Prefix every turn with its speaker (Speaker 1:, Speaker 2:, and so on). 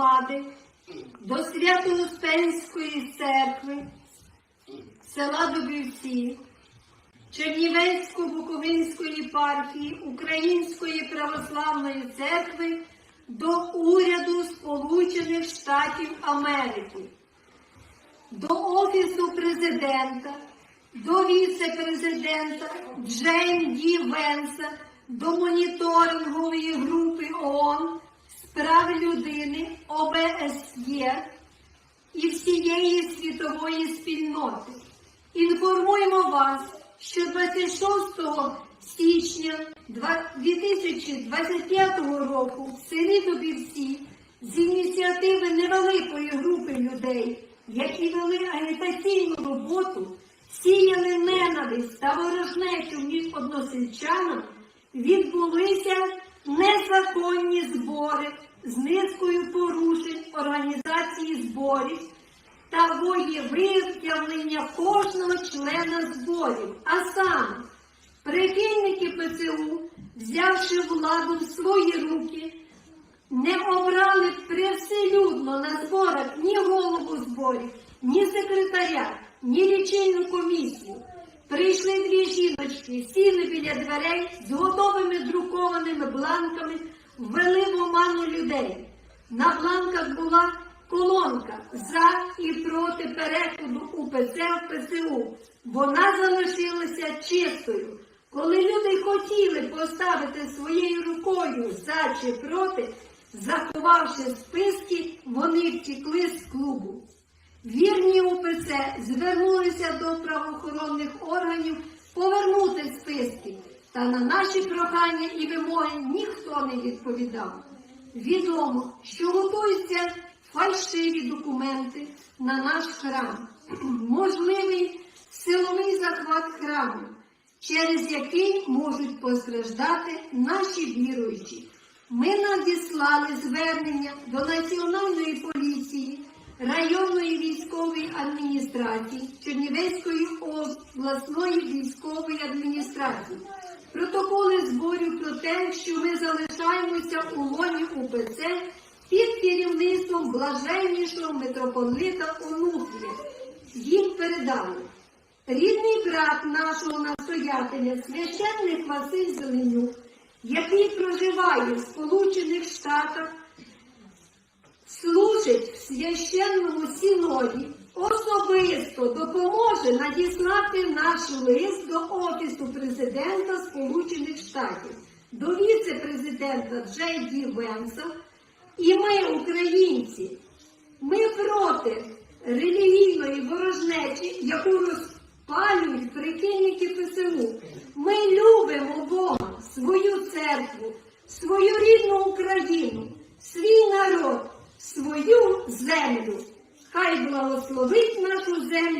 Speaker 1: громади до Свято-Успенської церкви села Дубівці, Чернівецько-Буковинської єпархії Української православної церкви до уряду Сполучених Штатів Америки, до Офісу президента, до віце-президента Джейн Ді Венса, до моніторингової групи ООН з прав людини ОБСЄ і всієї світової спільноти. Інформуємо вас, що 26 січня 2025 року в селі Дубівці з ініціативи невеликої групи людей, які вели агітаційну роботу, сіяли ненависть та ворожнечу між односельчанами, відбулися незаконні збори з низкою порушень організації зборів та виявлення кожного члена зборів. А саме, прихильники ПЦУ, взявши владу в свої руки, не обрали привселюдно на зборах ні голову зборів, ні секретаря, ні лічильну комісію. Прийшли дві жіночки, сіли біля дверей з готовими друкованими бланками, ввели в оману людей. На бланках була колонка за і проти переходу УПЦ в ПЦУ. Вона залишилася чистою. Коли люди хотіли поставити своєю рукою за чи проти, заховавши списки, вони втекли з клубу. Вірні УПЦ звернулися до правоохоронних органів повернути списки, та на наші прохання і вимоги ніхто не відповідав. Відомо, що готуються фальшиві документи на наш храм, можливий силовий захват храму, через який можуть постраждати наші віруючі. Ми надіслали звернення до Національної поліції, районної військової адміністрації, Чернівецької обласної військової адміністрації. Те, що ми залишаємося у лоні УПЦ під керівництвом блаженнішого митрополита Онуфрія. Їм передали. Рідний брат нашого настоятеля, священник Василь Зеленюк, який проживає в Сполучених Штатах, служить в священному синоді, особисто допоможе надіслати наш лист до Офісу президента Сполучених Штатів, до віце-президента Джей Ді Венса. І ми, українці, ми проти релігійної ворожнечі, яку розпалюють прихильники ПСУ. Ми любимо Бога, свою церкву, свою рідну Україну, свій народ, свою землю. Хай благословить нашу землю.